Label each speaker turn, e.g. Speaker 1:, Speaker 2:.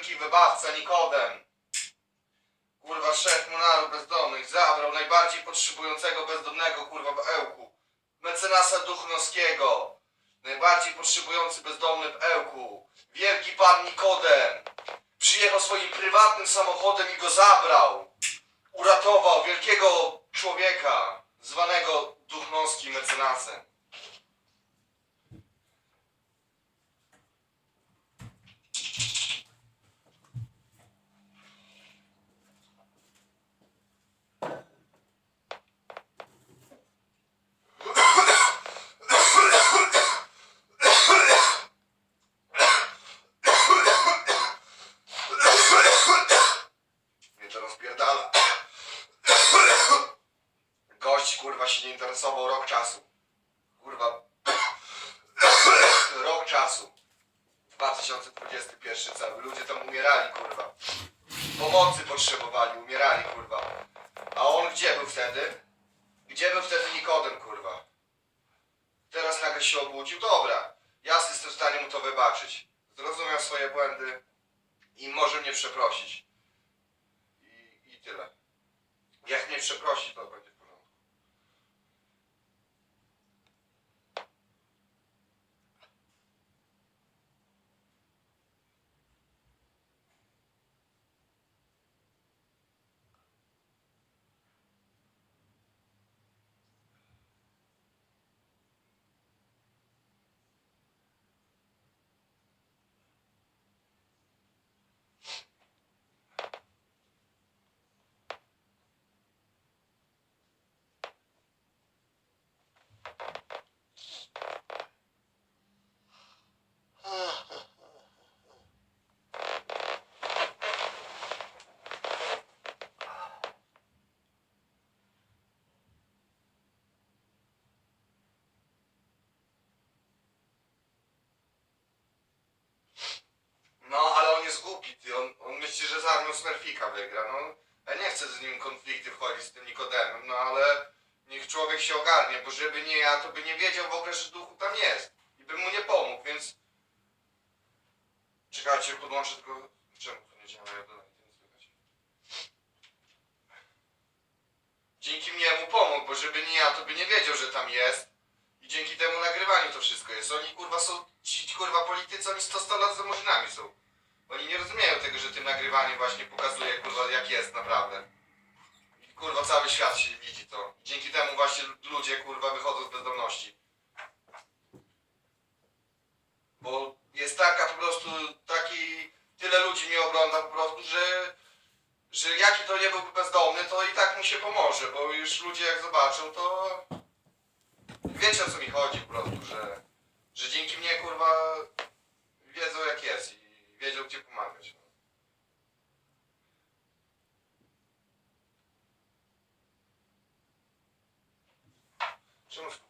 Speaker 1: wielki wybawca Nikodem. Kurwa, szef monaru bezdomnych zabrał najbardziej potrzebującego bezdomnego, kurwa, w Ełku. Mecenasa Duchnowskiego. Najbardziej potrzebujący bezdomny w Ełku. Wielki pan Nikodem. Przyjechał swoim prywatnym samochodem i go zabrał. Uratował wielkiego człowieka, zwanego Duchnowskim mecenasem. Mnie to rozpierdala. Gość kurwa się nie interesował rok czasu. Kurwa. Rok czasu. 2021 cały. Ludzie tam umierali kurwa. Pomocy potrzebowali, umierali kurwa. A on gdzie był wtedy? Gdzie był wtedy Nikodem kurwa? Teraz nagle się obudził. Dobra. Ja jestem w stanie mu to wybaczyć. Zrozumiał swoje błędy i może mnie przeprosić. I, I tyle. Jak mnie przeprosi, to będzie w porządku. No, ale on jest głupi, ty. On, on myśli, że z armią Smurfika wygra. No, ja nie chcę z nim konflikty wchodzić z tym Nikodemem, no ale niech człowiek się ogarnie, bo żeby nie ja, to by nie wiedział w ogóle, że duchu tam jest. I bym mu nie pomógł, więc... Czekajcie, podłączę tylko... Czemu to nie działa? Ja to nie słychać. Dzięki mnie mu pomógł, bo żeby nie ja, to by nie wiedział, że tam jest. I dzięki temu nagrywaniu to wszystko jest. Oni kurwa są, ci kurwa politycy, oni 100 lat za murzynami są. Oni nie rozumieją tym nagrywaniem właśnie pokazuje kurwa jak jest naprawdę. Kurwa cały świat się widzi to. Dzięki temu właśnie ludzie kurwa wychodzą z bezdomności. Bo jest taka po prostu, taki, tyle ludzi mnie ogląda po prostu, że, że jaki to nie byłby bezdomny, to i tak mu się pomoże, bo już ludzie jak zobaczą, to Wiecie o co mi chodzi po prostu, że, że dzięki mnie kurwa wiedzą jak jest i wiedzą gdzie pomagać. no. Czemu